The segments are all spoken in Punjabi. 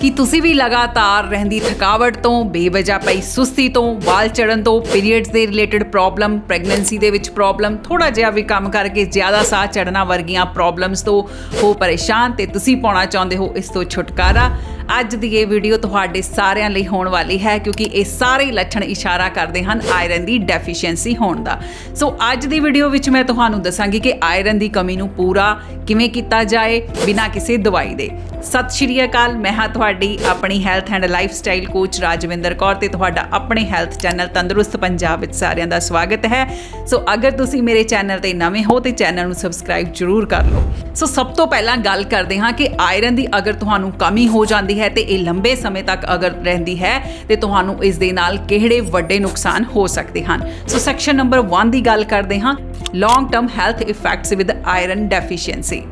ਕਿ ਤੁਸੀਂ ਵੀ ਲਗਾਤਾਰ ਰਹਿੰਦੀ ਥਕਾਵਟ ਤੋਂ, ਬੇਵਜ੍ਹਾ ਪਈ ਸੁਸਤੀ ਤੋਂ, ਵਾਲ ਚੜਨ ਤੋਂ, ਪੀਰੀਅਡਸ ਦੇ ਰਿਲੇਟਡ ਪ੍ਰੋਬਲਮ, ਪ੍ਰੈਗਨੈਂਸੀ ਦੇ ਵਿੱਚ ਪ੍ਰੋਬਲਮ ਥੋੜਾ ਜਿਹਾ ਵੀ ਕੰਮ ਕਰਕੇ ਜ਼ਿਆਦਾ ਸਾਹ ਚੜਨਾ ਵਰਗੀਆਂ ਪ੍ਰੋਬਲਮਸ ਤੋਂ ਹੋ ਪਰੇਸ਼ਾਨ ਤੇ ਤੁਸੀਂ ਪਾਉਣਾ ਚਾਹੁੰਦੇ ਹੋ ਇਸ ਤੋਂ ਛੁਟਕਾਰਾ। ਅੱਜ ਦੀ ਇਹ ਵੀਡੀਓ ਤੁਹਾਡੇ ਸਾਰਿਆਂ ਲਈ ਹੋਣ ਵਾਲੀ ਹੈ, ਕਿਉਂਕਿ ਇਹ ਸਾਰੇ ਲੱਛਣ ਇਸ਼ਾਰਾ ਕਰਦੇ ਹਨ ਆਇਰਨ ਦੀ ਡੈਫੀਸ਼ੀਐਂਸੀ ਹੋਣ ਦਾ। ਸੋ ਅੱਜ ਦੀ ਵੀਡੀਓ ਵਿੱਚ ਮੈਂ ਤੁਹਾਨੂੰ ਦੱਸਾਂਗੀ ਕਿ ਆਇਰਨ ਦੀ ਕਮੀ ਨੂੰ ਪੂਰਾ ਕਿਵੇਂ ਕੀਤਾ ਜਾਏ ਬਿਨਾਂ ਕਿਸੇ ਦਵਾਈ ਦੇ। ਸਤਿ ਸ਼੍ਰੀ ਅਕਾਲ, ਮੈਂ ਹਾਂ ਤੁਹਾਡੀ ਆਪਣੀ health and lifestyle coach Rajvinder Kaur ਤੇ ਤੁਹਾਡਾ ਆਪਣੇ ਹੈਲਥ ਚੈਨਲ ਤੰਦਰੁਸਤ ਪੰਜਾਬ ਵਿੱਚ ਸਾਰਿਆਂ ਦਾ ਸਵਾਗਤ ਹੈ। ਸੋ ਅਗਰ ਤੁਸੀਂ ਮੇਰੇ ਚੈਨਲ ਤੇ ਨਵੇਂ ਹੋ ਤੇ ਚੈਨਲ ਨੂੰ ਸਬਸਕ੍ਰਾਈਬ ਜ਼ਰੂਰ ਕਰ ਲਓ। ਸੋ ਸਭ ਤੋਂ ਪਹਿਲਾਂ ਗੱਲ ਕਰਦੇ ਹਾਂ ਕਿ ਆਇਰਨ ਦੀ ਅਗਰ ਤੁਹਾਨੂੰ ਕਮੀ ਹੋ ਜਾਂਦੀ ਹੈ ਤੇ ਇਹ ਲੰਬੇ ਸਮੇਂ ਤੱਕ ਅਗਰ ਰਹਿੰਦੀ ਹੈ ਤੇ ਤੁਹਾਨੂੰ ਇਸ ਦੇ ਨਾਲ ਕਿਹੜੇ ਵੱਡੇ ਨੁਕਸਾਨ ਹੋ ਸਕਦੇ ਹਨ। ਸੋ ਸੈਕਸ਼ਨ ਨੰਬਰ 1 ਦੀ ਗੱਲ ਕਰਦੇ ਹਾਂ। Long term health effects with iron deficiency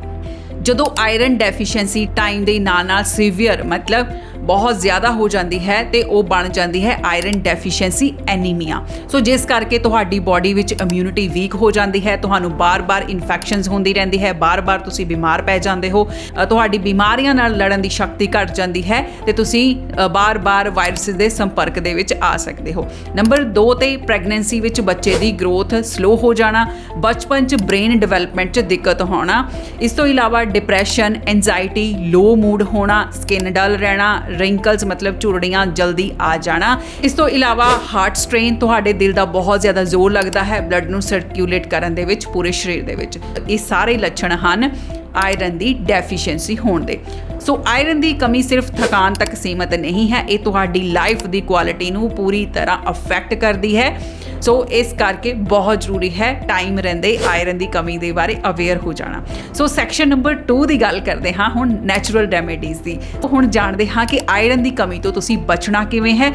ਜਦੋਂ ਆਇਰਨ ਡੈਫੀਸ਼ੀਐਂਸੀ ਟਾਈਮ ਦੇ ਨਾਲ ਨਾਲ ਸੀਵੀਅਰ ਮਤਲਬ ਬਹੁਤ ਜ਼ਿਆਦਾ ਹੋ ਜਾਂਦੀ ਹੈ ਤੇ ਉਹ ਬਣ ਜਾਂਦੀ ਹੈ ਆਇਰਨ ਡੈਫੀਸ਼ੀਐਂਸੀ ਐਨੀਮੀਆ ਸੋ ਜਿਸ ਕਰਕੇ ਤੁਹਾਡੀ ਬਾਡੀ ਵਿੱਚ ਇਮਿਊਨਿਟੀ ਵੀਕ ਹੋ ਜਾਂਦੀ ਹੈ ਤੁਹਾਨੂੰ ਬਾਰ-ਬਾਰ ਇਨਫੈਕਸ਼ਨਸ ਹੁੰਦੀ ਰਹਿੰਦੀ ਹੈ ਬਾਰ-ਬਾਰ ਤੁਸੀਂ ਬਿਮਾਰ ਪੈ ਜਾਂਦੇ ਹੋ ਤੁਹਾਡੀ ਬਿਮਾਰੀਆਂ ਨਾਲ ਲੜਨ ਦੀ ਸ਼ਕਤੀ ਘਟ ਜਾਂਦੀ ਹੈ ਤੇ ਤੁਸੀਂ ਅ, ਬਾਰ-ਬਾਰ ਵਾਇਰਸ ਦੇ ਸੰਪਰਕ ਦੇ ਵਿੱਚ ਆ ਸਕਦੇ ਹੋ। ਨੰਬਰ 2 ਤੇ ਪ੍ਰੈਗਨੈਂਸੀ ਵਿੱਚ ਬੱਚੇ ਦੀ ਗਰੋਥ ਸਲੋ ਹੋ ਜਾਣਾ ਬਚਪਨ 'ਚ ਬ੍ਰੇਨ ਡਿਵੈਲਪਮੈਂਟ 'ਚ ਦਿੱਕਤ ਹੋਣਾ ਇਸ ਤੋਂ ਇਲਾਵਾ ਡਿਪਰੈਸ਼ਨ ਐਂਜਾਇਟੀ ਲੋ ਮੂਡ ਹੋਣਾ ਸਕਿਨ ਡਲ ਰਹਿਣਾ ਰਿੰਕਲਸ ਮਤਲਬ ਝੁਰੜੀਆਂ ਜਲਦੀ ਆ ਜਾਣਾ ਇਸ ਤੋਂ ਇਲਾਵਾ ਹਾਰਟ ਸਟ੍ਰੇਨ ਤੁਹਾਡੇ ਦਿਲ ਦਾ ਬਹੁਤ ਜ਼ਿਆਦਾ ਜ਼ੋਰ ਲੱਗਦਾ ਹੈ ਬਲੱਡ ਨੂੰ ਸਰਕੂਲੇਟ ਕਰਨ ਦੇ ਵਿੱਚ ਪੂਰੇ ਸਰੀਰ ਦੇ ਵਿੱਚ ਇਹ ਸਾਰੇ ਲੱਛਣ ਹਨ ਆਇਰਨ ਦੀ ਡੈਫੀਸ਼ੀਐਂਸੀ ਹੋਣ ਦੇ ਸੋ ਆਇਰਨ ਦੀ ਕਮੀ ਸਿਰਫ ਥਕਾਨ ਤੱਕ ਸੀਮਤ ਨਹੀਂ ਹੈ ਇਹ ਤੁਹਾਡੀ ਲਾਈਫ ਦੀ ਕੁਆਲਿਟੀ ਨੂੰ ਪੂਰੀ ਤਰ੍ਹਾਂ ਅਫੈਕਟ ਕਰਦੀ ਹੈ ਸੋ ਇਸ ਕਰਕੇ ਬਹੁਤ ਜ਼ਰੂਰੀ ਹੈ ਟਾਈਮ ਰਹਿੰਦੇ ਆਇਰਨ ਦੀ ਕਮੀ ਦੇ ਬਾਰੇ ਅਵੇਅਰ ਹੋ ਜਾਣਾ। ਸੋ ਸੈਕਸ਼ਨ ਨੰਬਰ 2 ਦੀ ਗੱਲ ਕਰਦੇ ਹਾਂ ਹੁਣ ਨੈਚੁਰਲ ਰੈਮੇਡੀਜ਼ ਦੀ। ਹੁਣ ਜਾਣਦੇ ਹਾਂ ਕਿ ਆਇਰਨ ਦੀ ਕਮੀ ਤੋਂ ਤੁਸੀਂ ਬਚਣਾ ਕਿਵੇਂ ਹੈ,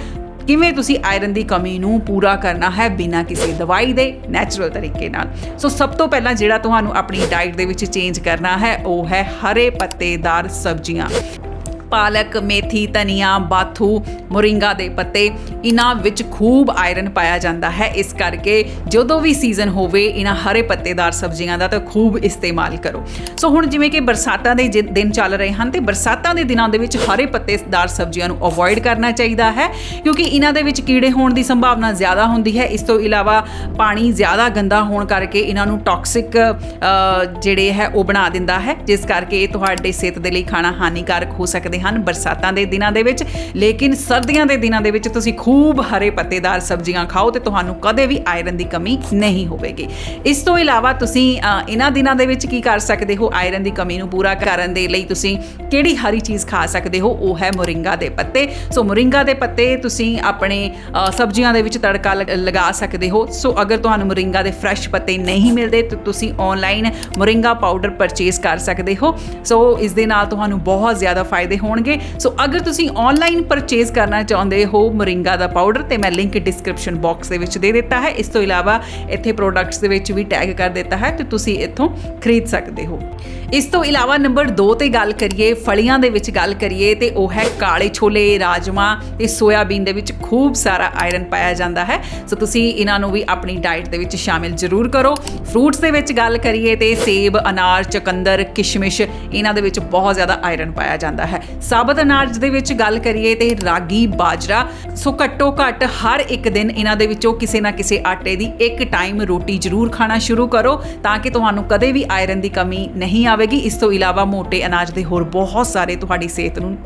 ਕਿਵੇਂ ਤੁਸੀਂ ਆਇਰਨ ਦੀ ਕਮੀ ਨੂੰ ਪੂਰਾ ਕਰਨਾ ਹੈ ਬਿਨਾਂ ਕਿਸੇ ਦਵਾਈ ਦੇ ਨੈਚੁਰਲ ਤਰੀਕੇ ਨਾਲ। ਸੋ ਸਭ ਤੋਂ ਪਹਿਲਾਂ ਜਿਹੜਾ ਤੁਹਾਨੂੰ ਆਪਣੀ ਡਾਈਟ ਦੇ ਵਿੱਚ ਚੇਂਜ ਕਰਨਾ ਹੈ, ਉਹ ਹੈ ਹਰੇ ਪੱਤੇਦਾਰ ਸਬਜ਼ੀਆਂ। ਪਾਲਕ, ਮੇਥੀ, ਧਨੀਆ, ਬਾਥੂ, ਮੋਰਿੰਗਾ ਦੇ ਪੱਤੇ ਇਹਨਾਂ ਵਿੱਚ ਖੂਬ ਆਇਰਨ ਪਾਇਆ ਜਾਂਦਾ ਹੈ। ਇਸ ਕਰਕੇ ਜਦੋਂ ਵੀ ਸੀਜ਼ਨ ਹੋਵੇ ਇਹਨਾਂ ਹਰੇ ਪੱਤੇਦਾਰ ਸਬਜ਼ੀਆਂ ਦਾ ਤਾਂ ਖੂਬ ਇਸਤੇਮਾਲ ਕਰੋ। ਸੋ ਹੁਣ ਜਿਵੇਂ ਕਿ ਬਰਸਾਤਾਂ ਦੇ ਜਿ- ਦਿਨ ਚੱਲ ਰਹੇ ਹਨ ਤੇ ਬਰਸਾਤਾਂ ਦੇ ਦਿਨਾਂ ਦੇ ਵਿੱਚ ਹਰੇ ਪੱਤੇਦਾਰ ਸਬਜ਼ੀਆਂ ਨੂੰ ਅਵੋਇਡ ਕਰਨਾ ਚਾਹੀਦਾ ਹੈ ਕਿਉਂਕਿ ਇਹਨਾਂ ਦੇ ਵਿੱਚ ਕੀੜੇ ਹੋਣ ਦੀ ਸੰਭਾਵਨਾ ਜ਼ਿਆਦਾ ਹੁੰਦੀ ਹੈ। ਇਸ ਤੋਂ ਇਲਾਵਾ ਪਾਣੀ ਜ਼ਿਆਦਾ ਗੰਦਾ ਹੋਣ ਕਰਕੇ ਇਹਨਾਂ ਨੂੰ ਟਾਕਸਿਕ ਜਿਹੜੇ ਹੈ ਉਹ ਬਣਾ ਦਿੰਦਾ ਹੈ। ਜਿਸ ਕਰਕੇ ਇਹ ਤੁਹਾਡੇ ਸਿਹਤ ਦੇ ਲਈ ਖਾਣਾ ਹਾਨੀਕਾਰਕ ਹੋ ਸਕਦੇ ਹਨ ਬਰਸਾਤਾਂ ਦੇ ਦਿਨਾਂ ਦੇ ਵਿੱਚ। ਲੇਕਿਨ ਸਰਦੀਆਂ ਦੇ ਦਿਨਾਂ ਦੇ ਵਿੱਚ ਤੁਸੀਂ ਖੂਬ ਹਰੇ ਪੱਤੇਦਾਰ ਸਬਜ਼ੀਆਂ ਖਾਓ ਤੇ ਤੁਹਾਨੂੰ ਕਦੇ ਵੀ ਆਇਰਨ ਦੀ ਕਮੀ ਨਹੀਂ ਹੋਵੇਗੀ। ਇਸ ਤੋਂ ਇਲਾਵਾ ਤੁਸੀਂ ਇਹਨਾਂ ਦਿਨਾਂ ਦੇ ਵਿੱਚ ਕੀ ਕਰ ਸਕਦੇ ਹੋ? ਆਇਰਨ ਦੀ ਕਮੀ ਨੂੰ ਪੂਰਾ ਕਰਨ ਦੇ ਲਈ ਤੁਸੀਂ ਕਿਹੜੀ ਹਰੀ ਚੀਜ਼ ਖਾ ਸਕਦੇ ਹੋ? ਉਹ ਹੈ ਮੋਰਿੰਗਾ ਦੇ ਪੱਤੇ। ਸੋ ਮੋਰਿੰਗਾ ਦੇ ਪੱਤੇ ਤੁਸੀਂ ਆਪਣੇ ਸਬਜ਼ੀਆਂ ਦੇ ਵਿੱਚ ਤੜਕਾ ਲਗ- ਲਗਾ ਸਕਦੇ ਹੋ। ਸੋ ਅਗਰ ਤੁਹਾਨੂੰ ਮੋਰਿੰਗਾ ਦੇ ਫਰੈਸ਼ ਪੱਤੇ ਨਹੀਂ ਮਿਲਦੇ ਤਾਂ ਤੁਸੀਂ ਆਨਲਾਈਨ ਮੋਰਿੰਗਾ ਪਾਊਡਰ ਪਰਚੇਸ ਕਰ ਸਕਦੇ ਹੋ। ਸੋ ਇਸ ਦੇ ਨਾਲ ਤੁਹਾਨੂੰ ਬਹੁਤ ਜ਼ਿਆਦਾ ਫਾਇਦੇ ਹੋਣ ਹੋਣਗੇ। ਸੋ ਅਗਰ ਤੁਸੀਂ ਆਨਲਾਈਨ ਪਰਚੇਸ ਕਰਨਾ ਚਾਹੁੰਦੇ ਹੋ ਮੋਰਿੰਗਾ ਦਾ ਪਾਊਡਰ ਤੇ ਮੈਂ ਲਿੰਕ ਡਿਸਕ੍ਰਿਪਸ਼ਨ ਬਾਕਸ ਦੇ ਵਿੱਚ ਦੇ ਦਿੱਤਾ ਹੈ। ਇਸ ਤੋਂ ਇਲਾਵਾ ਇੱਥੇ ਪ੍ਰੋਡਕਟਸ ਦੇ ਵਿੱਚ ਵੀ ਟੈਗ ਕਰ ਦਿੱਤਾ ਹੈ, ਤੇ ਤੁਸੀਂ ਇੱਥੋਂ ਖਰੀਦ ਸਕਦੇ ਹੋ। ਇਸ ਤੋਂ ਇਲਾਵਾ ਨੰਬਰ 2 ਤੇ ਗੱਲ ਕਰੀਏ, ਫਲੀਆਂ ਦੇ ਵਿੱਚ ਗੱਲ ਕਰੀਏ, ਤੇ ਉਹ ਹੈ ਕਾਲੇ ਛੋਲੇ, ਰਾਜਮਾ ਤੇ ਸੋਇਆਬੀਨ ਦੇ ਵਿੱਚ ਖੂਬ ਸਾਰਾ ਆਇਰਨ ਪਾਇਆ ਜਾਂਦਾ ਹੈ। ਸੋ ਤੁਸੀਂ ਇਹਨਾਂ ਨੂੰ ਵੀ ਆਪਣੀ ਡਾਈਟ ਦੇ ਵਿੱਚ ਸ਼ਾਮਿਲ ਜ਼ਰੂਰ ਕਰੋ। ਫਰੂਟਸ ਦੇ ਵਿੱਚ ਗੱਲ ਕਰੀਏ ਤੇ ਸੇਬ, ਅਨਾਰ, ਚਕੰਦਰ, ਕਿਸ਼ਮਿਸ਼, ਇਹਨਾਂ ਦੇ ਵਿੱਚ ਬਹੁਤ ਜ਼ਿਆਦਾ ਆਇਰਨ ਪਾਇਆ ਜਾਂਦਾ ਹੈ। ਸਾਬਤ ਅਨਾਜ ਦੇ ਵਿੱਚ ਗੱਲ ਕਰੀਏ ਤੇ ਰਾਗੀ ਬਾਜਰਾ। ਸੋ ਘੱਟੋ ਘੱਟ ਹਰ ਇੱਕ ਦਿਨ ਇਹਨਾਂ ਦੇ ਵਿੱਚੋਂ ਕਿਸੇ ਨਾ ਕਿਸੇ ਆਟੇ ਦੀ ਇੱਕ ਟਾਈਮ ਰੋਟੀ ਜ਼ਰੂਰ ਖਾਣਾ ਸ਼ੁਰੂ ਕਰੋ, ਤਾਂ ਕਿ ਤੁਹਾਨੂੰ ਕਦੇ ਵੀ ਆਇਰਨ ਦੀ ਕਮੀ ਨਹੀਂ ਆਵੇਗੀ। ਇਸ ਤੋਂ ਇਲਾਵਾ ਮੋٹے ਅਨਾਜ ਦੇ ਹੋਰ ਬਹੁਤ ਸਾਰੇ ਤੁਹਾਡੀ ਸਿਹਤ ਨੂੰ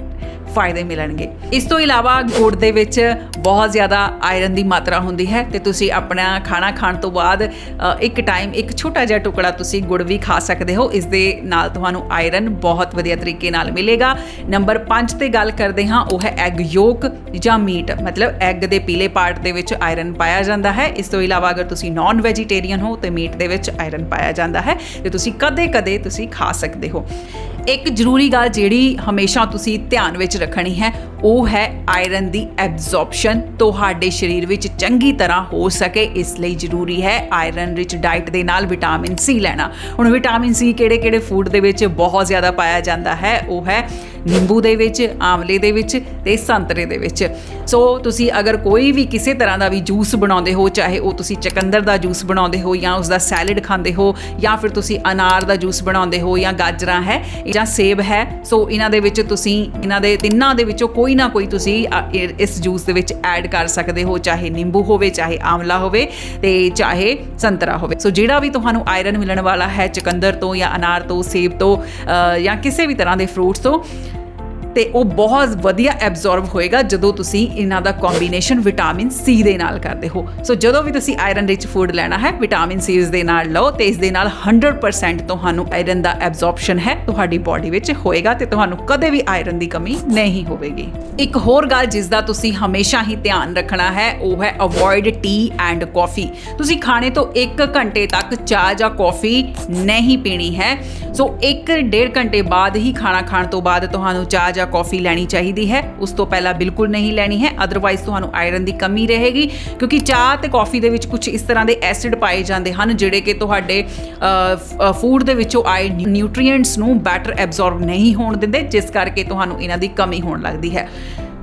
ਫਾਇਦੇ ਮਿਲਣਗੇ। ਇਸ ਤੋਂ ਇਲਾਵਾ ਗੁੜ ਦੇ ਵਿੱਚ ਬਹੁਤ ਜ਼ਿਆਦਾ ਆਇਰਨ ਦੀ ਮਾਤਰਾ ਹੁੰਦੀ ਹੈ ਤੇ ਤੁਸੀਂ ਆਪਣਾ ਖਾਣਾ ਖਾਣ ਤੋਂ ਬਾਅਦ ਇੱਕ ਟਾਈਮ ਇੱਕ ਛੋਟਾ ਜਿਹਾ ਟੁਕੜਾ ਤੁਸੀਂ ਗੁੜ ਵੀ ਖਾ ਸਕਦੇ ਹੋ। ਇਸ ਦੇ ਨਾਲ ਤੁਹਾਨੂੰ ਆਇਰਨ ਬਹੁਤ ਵਧੀਆ ਤਰੀਕੇ ਨਾਲ ਮਿਲੇਗਾ। ਨੰਬਰ 5 ਤੇ ਗੱਲ ਕਰਦੇ ਹਾਂ, ਉਹ ਹੈ ਐਗ ਯੋਕ ਜਾਂ ਮੀਟ ਮਤਲਬ ਐਗ ਦੇ ਪੀਲੇ ਪਾਰਟ ਦੇ ਵਿੱਚ ਆਇਰਨ ਪਾਇਆ ਜਾਂਦਾ ਹੈ। ਇਸ ਤੋਂ ਇਲਾਵਾ ਅਗਰ ਤੁਸੀਂ ਨਾਨ ਵੈਜੀਟੇਰੀਅਨ ਹੋ, ਤੇ ਮੀਟ ਦੇ ਵਿੱਚ ਆਇਰਨ ਪਾਇਆ ਜਾਂਦਾ ਹੈ ਤੇ ਤੁਸੀਂ ਕਦੇ-ਕਦੇ ਤੁਸੀਂ ਖਾ ਸਕਦੇ ਹੋ। ਇੱਕ ਜ਼ਰੂਰੀ ਗੱਲ ਜਿਹੜੀ ਹਮੇਸ਼ਾ ਤੁਸੀਂ ਧਿਆਨ ਵਿੱਚ ਰੱਖਣੀ ਹੈ। ਉਹ ਹੈ ਆਇਰਨ ਦੀ ਐਬਜ਼ੌਰਪਸ਼ਨ ਤੁਹਾਡੇ ਸਰੀਰ ਵਿੱਚ ਚੰਗੀ ਤਰ੍ਹਾਂ ਹੋ ਸਕੇ। ਇਸ ਲਈ ਜ਼ਰੂਰੀ ਹੈ ਆਇਰਨ ਰਿਚ ਡਾਈਟ ਦੇ ਨਾਲ ਵਿਟਾਮਿਨ ਸੀ ਲੈਣਾ। ਹੁਣ ਵਿਟਾਮਿਨ ਸੀ ਕਿਹੜੇ-ਕਿਹੜੇ ਫੂਡ ਦੇ ਵਿੱਚ ਬਹੁਤ ਜ਼ਿਆਦਾ ਪਾਇਆ ਜਾਂਦਾ ਹੈ? ਉਹ ਹੈ ਨਿੰਬੂ ਦੇ ਵਿੱਚ ਆਮਲੇ ਦੇ ਵਿੱਚ ਤੇ ਸੰਤਰੇ ਦੇ ਵਿੱਚ। ਸੋ ਤੁਸੀਂ ਅਗਰ ਕੋਈ ਵੀ ਕਿਸੇ ਤਰ੍ਹਾਂ ਦਾ ਵੀ ਜੂਸ ਬਣਾਉਂਦੇ ਹੋ, ਚਾਹੇ ਉਹ ਤੁਸੀਂ ਚਕੰਦਰ ਦਾ ਜੂਸ ਬਣਾਉਂਦੇ ਹੋ ਜਾਂ ਉਸ ਦਾ ਸੈਲਡ ਖਾਂਦੇ ਹੋ, ਜਾਂ ਫਿਰ ਤੁਸੀਂ ਅਨਾਰ ਦਾ ਜੂਸ ਬਣਾਉਂਦੇ ਹੋ ਜਾਂ ਗਾਜਰਾਂ ਹੈ ਜਾਂ ਸੇਬ ਹੈ ਸੋ ਇਹਨਾਂ ਦੇ ਵਿੱਚ ਤੁਸੀਂ, ਇਹਨਾਂ ਦੇ ਤਿੰਨਾਂ ਦੇ ਵਿੱਚੋਂ ਕੋਈ ਨਾ ਕੋਈ ਤੁਸੀਂ ਇਸ ਜੂਸ ਦੇ ਵਿੱਚ ਐਡ ਕਰ ਸਕਦੇ ਹੋ, ਚਾਹੇ ਨਿੰਬੂ ਹੋਵੇ, ਚਾਹੇ ਆਮਲਾ ਹੋਵੇ ਤੇ ਚਾਹੇ ਸੰਤਰਾ ਹੋਵੇ। ਸੋ ਜਿਹੜਾ ਵੀ ਤੁਹਾਨੂੰ ਆਇਰਨ ਮਿਲਣ ਵਾਲਾ ਹੈ ਚਕੰਦਰ ਤੋਂ ਜਾਂ ਅਨਾਰ ਤੋਂ, ਸੇਬ ਤੋਂ ਜਾਂ ਕਿਸੇ ਵੀ ਤਰ੍ਹਾਂ ਦੇ ਫਰੂਟਸ ਤੋਂ ਤੇ ਉਹ ਬਹੁਤ ਵਧੀਆ ਐਬਜ਼ੌਰਬ ਹੋਏਗਾ ਜਦੋਂ ਤੁਸੀਂ ਇਹਨਾਂ ਦਾ ਕੰਬੀਨੇਸ਼ਨ ਵਿਟਾਮਿਨ ਸੀ ਦੇ ਨਾਲ ਕਰਦੇ ਹੋ। ਸੋ ਜਦੋਂ ਵੀ ਤੁਸੀਂ ਆਇਰਨ ਰਿਚ ਫੂਡ ਲੈਣਾ ਹੈ ਵਿਟਾਮਿਨ ਸੀ ਇਸ ਦੇ ਨਾਲ ਲਓ ਤੇ ਇਸ ਦੇ ਨਾਲ 100% ਤੁਹਾਨੂੰ ਆਇਰਨ ਦਾ ਐਬਜ਼ੌਰਪਸ਼ਨ ਹੈ ਤੁਹਾਡੀ ਬਾਡੀ ਵਿੱਚ ਹੋਏਗਾ ਤੇ ਤੁਹਾਨੂੰ ਕਦੇ ਵੀ ਆਇਰਨ ਦੀ ਕਮੀ ਨਹੀਂ ਹੋਵੇਗੀ। ਇੱਕ ਹੋਰ ਗੱਲ ਜਿਸ ਦਾ ਤੁਸੀਂ ਹਮੇਸ਼ਾ ਹੀ ਧਿਆਨ ਰੱਖਣਾ ਹੈ, ਉਹ ਹੈ ਅਵੋਇਡ ਟੀ ਐਂਡ ਕਾਫੀ ਤੁਸੀਂ ਖਾਣੇ ਤੋਂ 1 ਘੰਟੇ ਤੱਕ ਚਾਹ ਜਾਂ ਕਾਫੀ ਨਹੀਂ ਪੀਣੀ ਹੈ। ਸੋ 1.5 ਘੰਟੇ ਬਾਅਦ ਹੀ ਖਾਣਾ ਖਾਣ ਤੋਂ ਬਾਅਦ ਤੁਹਾਨੂੰ ਚਾਹ ਜਾਂ ਕਾਫੀ ਲੈਣੀ ਚਾਹੀਦੀ ਹੈ। ਉਸ ਤੋਂ ਪਹਿਲਾਂ ਬਿਲਕੁਲ ਨਹੀਂ ਲੈਣੀ ਹੈ। ਅਦਰਵਾਈਜ਼ ਤੁਹਾਨੂੰ ਆਇਰਨ ਦੀ ਕਮੀ ਰਹੇਗੀ। ਕਿਉਂਕਿ ਚਾਹ ਤੇ ਕਾਫੀ ਦੇ ਵਿੱਚ ਕੁਝ ਇਸ ਤਰ੍ਹਾਂ ਦੇ ਐਸਿਡ ਪਾਏ ਜਾਂਦੇ ਹਨ, ਜਿਹੜੇ ਕਿ ਤੁਹਾਡੇ ਫੂਡ ਦੇ ਵਿੱਚੋਂ ਆਏ ਨਿਊਟ੍ਰੀਐਂਟਸ ਨੂੰ ਬੈਟਰ ਐਬਜ਼ੌਰਬ ਨਹੀਂ ਹੋਣ ਦਿੰਦੇ, ਜਿਸ ਕਰਕੇ ਤੁਹਾਨੂੰ ਇਹਨਾਂ ਦੀ ਕਮੀ ਹੋਣ ਲੱਗਦੀ ਹੈ।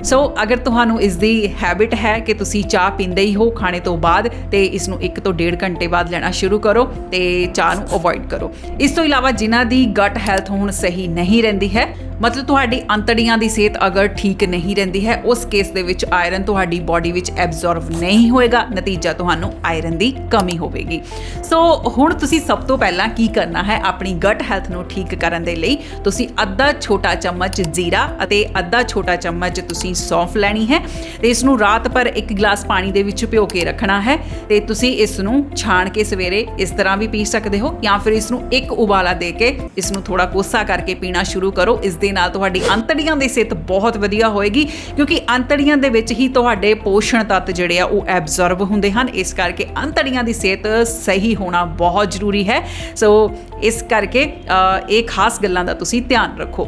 ਸੋ ਅਗਰ ਤੁਹਾਨੂੰ ਇਸ ਦੀ ਹੈਬਿਟ ਹੈ ਕਿ ਤੁਸੀਂ ਚਾਹ ਪੀਂਦੇ ਹੀ ਹੋ ਖਾਣੇ ਤੋਂ ਬਾਅਦ, ਤੇ ਇਸ ਨੂੰ 1 ਤੋਂ 1.5 ਘੰਟੇ ਬਾਅਦ ਲੈਣਾ ਸ਼ੁਰੂ ਕਰੋ ਤੇ ਚਾਹ ਨੂੰ ਅਵੋਇਡ ਕਰੋ। ਇਸ ਤੋਂ ਇਲਾਵਾ ਜਿਨ੍ਹਾਂ ਦੀ ਗਟ ਹੈਲਥ ਹੁਣ ਸਹੀ ਨਹੀਂ ਰਹਿੰਦੀ ਹੈ ਮਤਲਬ ਤੁਹਾਡੀ ਅੰਤੜੀਆਂ ਦੀ ਸਿਹਤ ਅਗਰ ਠੀਕ ਨਹੀਂ ਰਹਿੰਦੀ ਹੈ, ਉਸ ਕੇਸ ਦੇ ਵਿੱਚ ਆਇਰਨ ਤੁਹਾਡੀ ਬਾਡੀ ਵਿੱਚ ਐਬਜ਼ੌਰਬ ਨਹੀਂ ਹੋਏਗਾ, ਨਤੀਜਾ ਤੁਹਾਨੂੰ ਆਇਰਨ ਦੀ ਕਮੀ ਹੋਵੇਗੀ। ਸੋ ਹੁਣ ਤੁਸੀਂ ਸਭ ਤੋਂ ਪਹਿਲਾਂ ਕੀ ਕਰਨਾ ਹੈ, ਆਪਣੀ ਗਟ ਹੈਲਥ ਨੂੰ ਠੀਕ ਕਰਨ ਦੇ ਲਈ ਤੁਸੀਂ ਅੱਧਾ ਛੋਟਾ ਚਮਚ ਜ਼ੀਰਾ ਅਤੇ ਅੱਧਾ ਛੋਟਾ ਚਮਚ ਤੁਸੀਂ ਸੌਂਫ ਲੈਣੀ ਹੈ। ਤੇ ਇਸ ਨੂੰ ਰਾਤ ਭਰ ਇੱਕ ਗਲਾਸ ਪਾਣੀ ਦੇ ਵਿੱਚ ਭਿਓ ਕੇ ਰੱਖਣਾ ਹੈ ਤੇ ਤੁਸੀਂ ਇਸ ਨੂੰ ਛਾਣ ਕੇ ਸਵੇਰੇ ਇਸ ਤਰ੍ਹਾਂ ਵੀ ਪੀ ਸਕਦੇ ਹੋ ਜਾਂ ਫਿਰ ਇਸ ਨੂੰ ਇੱਕ ਉਬਾਲਾ ਦੇ ਕੇ ਇਸ ਨੂੰ ਥੋੜਾ ਕੋਸਾ ਕਰਕੇ ਪੀਣਾ ਸ਼ੁਰੂ ਕਰੋ, ਇਸ ਦੇ ਨਾਲ ਤੁਹਾਡੀ ਅੰਤੜੀਆਂ ਦੀ ਸਿਹਤ ਬਹੁਤ ਵਧੀਆ ਹੋਏਗੀ, ਕਿਉਂਕਿ ਅੰਤੜੀਆਂ ਦੇ ਵਿੱਚ ਹੀ ਤੁਹਾਡੇ ਪੋਸ਼ਣ ਤੱਤ ਜਿਹੜੇ ਆ, ਉਹ ਐਬਜ਼ੌਰਬ ਹੁੰਦੇ ਹਨ। ਇਸ ਕਰਕੇ ਅੰਤੜੀਆਂ ਦੀ ਸਿਹਤ ਸਹੀ ਹੋਣਾ ਬਹੁਤ ਜ਼ਰੂਰੀ ਹੈ। ਸੋ ਇਸ ਕਰਕੇ ਇਹ ਖਾਸ ਗੱਲਾਂ ਦਾ ਤੁਸੀਂ ਧਿਆਨ ਰੱਖੋ।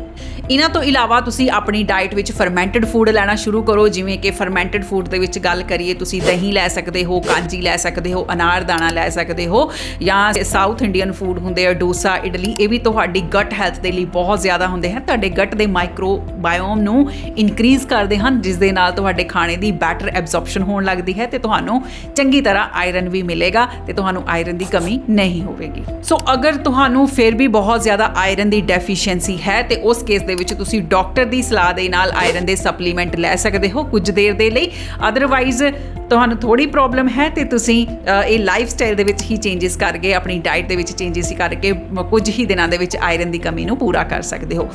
ਇਹਨਾਂ ਤੋਂ ਇਲਾਵਾ ਤੁਸੀਂ ਆਪਣੀ ਡਾਈਟ ਵਿੱਚ ਫਰਮੈਂਟਡ ਫੂਡ ਲੈਣਾ ਸ਼ੁਰੂ ਕਰੋ, ਜਿਵੇਂ ਕਿ ਫਰਮੈਂਟਡ ਫੂਡ ਦੇ ਵਿੱਚ ਗੱਲ ਕਰੀਏ, ਤੁਸੀਂ ਦਹੀਂ ਲੈ ਸਕਦੇ ਹੋ, ਕਾਂਜੀ ਲੈ ਸਕਦੇ ਹੋ, ਅਨਾਰ ਦਾਣਾ ਲੈ ਸਕਦੇ ਹੋ, ਜਾਂ ਸਾਊਥ ਇੰਡੀਅਨ ਫੂਡ ਹੁੰਦੇ ਆ, ਡੋਸਾ, ਇਡਲੀ, ਇਹ ਵੀ ਤੁਹਾਡੀ ਗਟ ਹੈਲਥ ਦੇ ਲਈ ਬਹੁਤ ਜ਼ਿਆਦਾ ਹੁੰਦੇ ਹਨ। ਤੁਹਾਡੇ ਗਟ ਦੇ ਮਾਈਕਰੋਬਾਇਓਮ ਨੂੰ ਇਨਕਰੀਜ਼ ਕਰਦੇ ਹਨ, ਜਿਸ ਦੇ ਨਾਲ ਤੁਹਾਡੇ ਖਾਣੇ ਦੀ ਬੈਟਰ ਐਬਜ਼ੌਰਪਸ਼ਨ ਹੋਣ ਲੱਗਦੀ ਹੈ ਤੇ ਤੁਹਾਨੂੰ ਚੰਗੀ ਤਰ੍ਹਾਂ ਆਇਰਨ ਵੀ ਮਿਲੇਗਾ ਤੇ ਤੁਹਾਨੂੰ ਆਇਰਨ ਦੀ ਕਮੀ ਨਹੀਂ ਹੋਵੇਗੀ। ਸੋ ਅਗਰ ਤੁਹਾਨੂੰ ਫਿਰ ਵੀ ਬਹੁਤ ਜ਼ਿਆਦਾ ਆਇਰਨ ਦੀ ਡੈਫੀਸ਼ੀਐਂਸੀ ਹੈ ਤੇ ਉਸ ਕੇਸ ਦੇ ਵਿੱਚ ਤੁਸੀਂ ਡਾਕਟਰ ਦੀ ਸਲਾਹ ਦੇ ਨਾਲ ਆਇਰਨ ਦੇ ਸਪਲੀਮੈਂਟ ਲੈ ਸਕਦੇ ਹੋ ਕੁਝ ਦੇਰ ਦੇ ਲਈ। ਅਦਰਵਾਈਜ਼ ਤੁਹਾਨੂੰ ਥੋੜੀ ਪ੍ਰੋਬਲਮ ਹੈ ਤੇ ਤੁਸੀਂ ਇਹ ਲਾਈਫ ਸਟਾਈਲ ਦੇ ਵਿੱਚ ਹੀ ਚੇਂਜਸ ਕਰਕੇ, ਆਪਣੀ ਡਾਈਟ ਦੇ ਵਿੱਚ ਚੇਂਜਸ ਕਰਕੇ ਕੁਝ ਹੀ ਦਿਨਾਂ ਦੇ ਵਿੱਚ ਆਇਰਨ ਦੀ ਕਮੀ ਨੂੰ ਪੂਰਾ ਕਰ ਸਕਦੇ ਹੋ।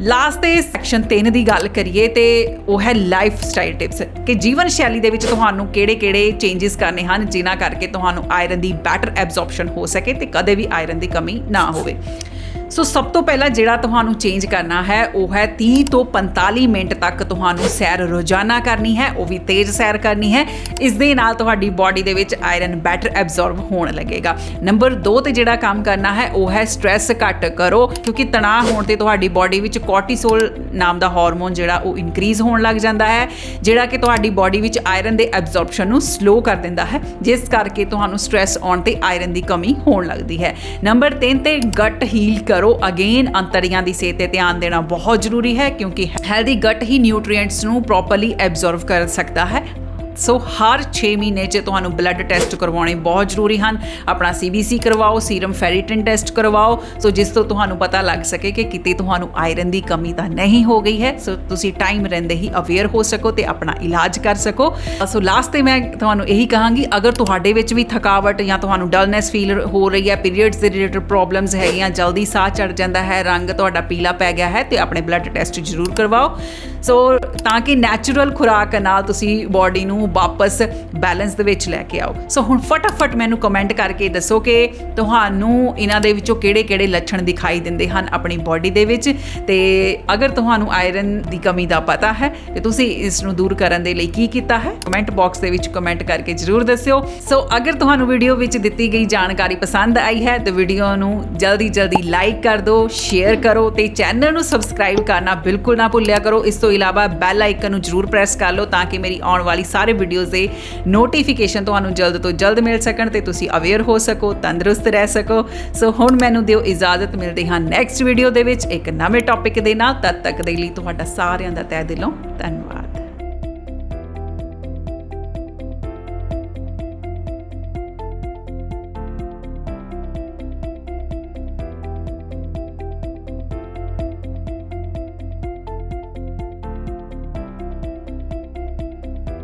ਲਾਸਟ ਤੇ ਸੈਕਸ਼ਨ 3 ਦੀ ਗੱਲ ਕਰੀਏ ਤੇ ਉਹ ਹੈ ਲਾਈਫ ਸਟਾਈਲ ਟਿਪਸ ਕਿ ਜੀਵਨ ਸ਼ੈਲੀ ਦੇ ਵਿੱਚ ਤੁਹਾਨੂੰ ਕਿਹੜੇ-ਕਿਹੜੇ ਚੇਂਜਸ ਕਰਨੇ ਹਨ, ਜਿਨ੍ਹਾਂ ਕਰਕੇ ਤੁਹਾਨੂੰ ਆਇਰਨ ਦੀ ਬੈਟਰ ਐਬਜ਼ੌਰਪਸ਼ਨ ਹੋ ਸਕੇ ਤੇ ਕਦੇ ਵੀ ਆਇਰਨ ਦੀ ਕਮੀ ਨਾ ਹੋਵੇ। ਸੋ ਸਭ ਤੋਂ ਪਹਿਲਾਂ ਜਿਹੜਾ ਤੁਹਾਨੂੰ ਚੇਂਜ ਕਰਨਾ ਹੈ, ਉਹ ਹੈ 30 ਤੋਂ 45 ਮਿੰਟ ਤੱਕ ਤੁਹਾਨੂੰ ਸੈਰ ਰੋਜ਼ਾਨਾ ਕਰਨੀ ਹੈ, ਉਹ ਵੀ ਤੇਜ਼ ਸੈਰ ਕਰਨੀ ਹੈ। ਇਸ ਦੇ ਨਾਲ ਤੁਹਾਡੀ ਬਾਡੀ ਦੇ ਵਿੱਚ ਆਇਰਨ ਬੈਟਰ ਐਬਜ਼ੌਰਬ ਹੋਣ ਲੱਗੇਗਾ। ਨੰਬਰ 2 ਤੇ ਜਿਹੜਾ ਕੰਮ ਕਰਨਾ ਹੈ, ਉਹ ਹੈ ਸਟ੍ਰੈਸ ਘੱਟ ਕਰੋ, ਕਿਉਂਕਿ ਤਣਾਅ ਹੋਣ ਤੇ ਤੁਹਾਡੀ ਬਾਡੀ ਵਿੱਚ ਕੋਰਟੀਸੋਲ ਨਾਮ ਦਾ ਹਾਰਮੋਨ ਜਿਹੜਾ, ਉਹ ਇਨਕਰੀਜ਼ ਹੋਣ ਲੱਗ ਜਾਂਦਾ ਹੈ। ਜਿਹੜਾ ਕਿ ਤੁਹਾਡੀ ਬਾਡੀ ਵਿੱਚ ਆਇਰਨ ਦੇ ਐਬਜ਼ੌਰਪਸ਼ਨ ਨੂੰ ਸਲੋ ਕਰ ਦਿੰਦਾ ਹੈ, ਜਿਸ ਕਰਕੇ ਤੁਹਾਨੂੰ ਸਟ੍ਰੈਸ ਆਉਣ ਤੇ ਆਇਰਨ ਦੀ ਕਮੀ ਹੋਣ ਲੱਗਦੀ ਹੈ। ਨੰਬਰ 3 ਤੇ ਗਟ ਹੀਲ ਕਰੋ। ਅਗੇਨ ਅੰਤੜੀਆਂ ਦੀ ਸਿਹਤ ਤੇ ਧਿਆਨ ਦੇਣਾ ਬਹੁਤ ਜ਼ਰੂਰੀ ਹੈ ਕਿਉਂਕਿ ਹੈਲਦੀ ਗਟ ਹੀ ਨਿਊਟ੍ਰੀਐਂਟਸ ਨੂੰ ਪ੍ਰੋਪਰਲੀ ਐਬਜ਼ੌਰਬ ਕਰ ਸਕਦਾ ਹੈ। ਸੋ ਹਰ 6 ਮਹੀਨੇ 'ਚ ਤੁਹਾਨੂੰ ਬਲੱਡ ਟੈਸਟ ਕਰਵਾਉਣੇ ਬਹੁਤ ਜ਼ਰੂਰੀ ਹਨ। ਆਪਣਾ ਸੀਬੀਸੀ ਕਰਵਾਓ ਸੀਰਮ ਫੈਰੀਟਿਨ ਟੈਸਟ ਕਰਵਾਓ। ਸੋ ਜਿਸ ਤੋਂ ਤੁਹਾਨੂੰ ਪਤਾ ਲੱਗ ਸਕੇ ਕਿ ਕਿਤੇ ਤੁਹਾਨੂੰ ਆਇਰਨ ਦੀ ਕਮੀ ਤਾਂ ਨਹੀਂ ਹੋ ਗਈ ਹੈ। ਸੋ ਤੁਸੀਂ ਟਾਈਮ ਰਹਿੰਦੇ ਹੀ ਅਵੇਅਰ ਹੋ ਸਕੋ ਤੇ ਆਪਣਾ ਇਲਾਜ ਕਰ ਸਕੋ। ਸੋ ਲਾਸਟ ਤੇ ਮੈਂ ਤੁਹਾਨੂੰ ਇਹੀ ਕਹਾਂਗੀ, ਅਗਰ ਤੁਹਾਡੇ ਵਿੱਚ ਵੀ ਥਕਾਵਟ ਜਾਂ ਤੁਹਾਨੂੰ ਡਲਨੈਸ ਫੀਲ ਹੋ ਰਹੀ ਹੈ ਪੀਰੀਅਡਸ ਦੇ ਰਿਲੇਟਡ ਪ੍ਰੋਬਲਮਸ ਹੈਗੀਆਂ, ਜਲਦੀ ਸਾਹ ਚੜ ਜਾਂਦਾ ਹੈ, ਰੰਗ ਤੁਹਾਡਾ ਪੀਲਾ ਪੈ ਗਿਆ ਹੈ ਤੇ ਆਪਣੇ ਬਲੱਡ ਟੈਸਟ ਜ਼ਰੂਰ ਕਰਵਾਓ। ਸੋ ਤਾਂ ਕਿ ਨੈਚੁਰਲ ਖੁਰਾਕ ਨਾਲ ਤੁਸੀਂ ਬਾਡੀ ਨੂੰ ਵਾਪਸ ਬੈਲੈਂਸ ਦੇ ਵਿੱਚ ਲੈ ਕੇ ਆਓ। ਸੋ ਹੁਣ ਫਟਾਫਟ ਮੈਨੂੰ ਕਮੈਂਟ ਕਰਕੇ ਦੱਸੋ ਕਿ ਤੁਹਾਨੂੰ ਇਹਨਾਂ ਦੇ ਵਿੱਚੋਂ ਕਿਹੜੇ-ਕਿਹੜੇ ਲੱਛਣ ਦਿਖਾਈ ਦਿੰਦੇ ਹਨ ਆਪਣੀ ਬਾਡੀ ਦੇ ਵਿੱਚ? ਤੇ ਅਗਰ ਤੁਹਾਨੂੰ ਆਇਰਨ ਦੀ ਕਮੀ ਦਾ ਪਤਾ ਹੈ, ਤੇ ਤੁਸੀਂ ਇਸ ਨੂੰ ਦੂਰ ਕਰਨ ਦੇ ਲਈ ਕੀ ਕੀਤਾ ਹੈ? ਕਮੈਂਟ ਬਾਕਸ ਦੇ ਵਿੱਚ ਕਮੈਂਟ ਕਰਕੇ ਜਰੂਰ ਦੱਸਿਓ। ਸੋ ਅਗਰ ਤੁਹਾਨੂੰ ਵੀਡੀਓ ਵਿੱਚ ਦਿੱਤੀ ਗਈ ਜਾਣਕਾਰੀ ਪਸੰਦ ਆਈ ਹੈ, ਤਾਂ ਵੀਡੀਓ ਨੂੰ ਜਲਦੀ ਜਲਦੀ ਲਾਈਕ ਕਰ ਦਿਓ ਸ਼ੇਅਰ ਕਰੋ, ਤੇ ਚੈਨਲ ਨੂੰ ਸਬਸਕ੍ਰਾਈਬ ਕਰਨਾ ਬਿਲਕੁਲ ਨਾ ਭੁੱਲਿਆ ਕਰੋ। ਇਸ ਤੋਂ ਇਲਾਵਾ ਬੈਲ ਆਈਕਨ ਨੂੰ ਜਰੂਰ ਪ੍ਰੈਸ ਕਰ ਲਓ, ਤਾਂ ਕਿ ਮੇਰੀ ਆਉਣ ਵਾਲੀ ਸਾਰੇ ਵੀਡੀਓਜ਼ ਦੇ ਨੋਟੀਫਿਕੇਸ਼ਨ ਤੁਹਾਨੂੰ ਜਲਦ ਤੋਂ ਜਲਦ ਮਿਲ ਸਕਣ ਤੇ ਤੁਸੀਂ ਅਵੇਅਰ ਹੋ ਸਕੋ, ਤੰਦਰੁਸਤ ਰਹਿ ਸਕੋ। ਸੋ ਹੁਣ ਮੈਨੂੰ ਦਿਓ ਇਜਾਜ਼ਤ, ਮਿਲਦੇ ਹਾਂ ਨੈਕਸਟ ਵੀਡੀਓ ਦੇ ਵਿੱਚ ਇੱਕ ਨਵੇਂ ਟੌਪਿਕ ਦੇ ਨਾਲ। ਤਦ ਤੱਕ ਦੇ ਲਈ ਤੁਹਾਡਾ ਸਾਰਿਆਂ ਦਾ ਤਹਿ ਦਿਲੋਂ ਧੰਨਵਾਦ।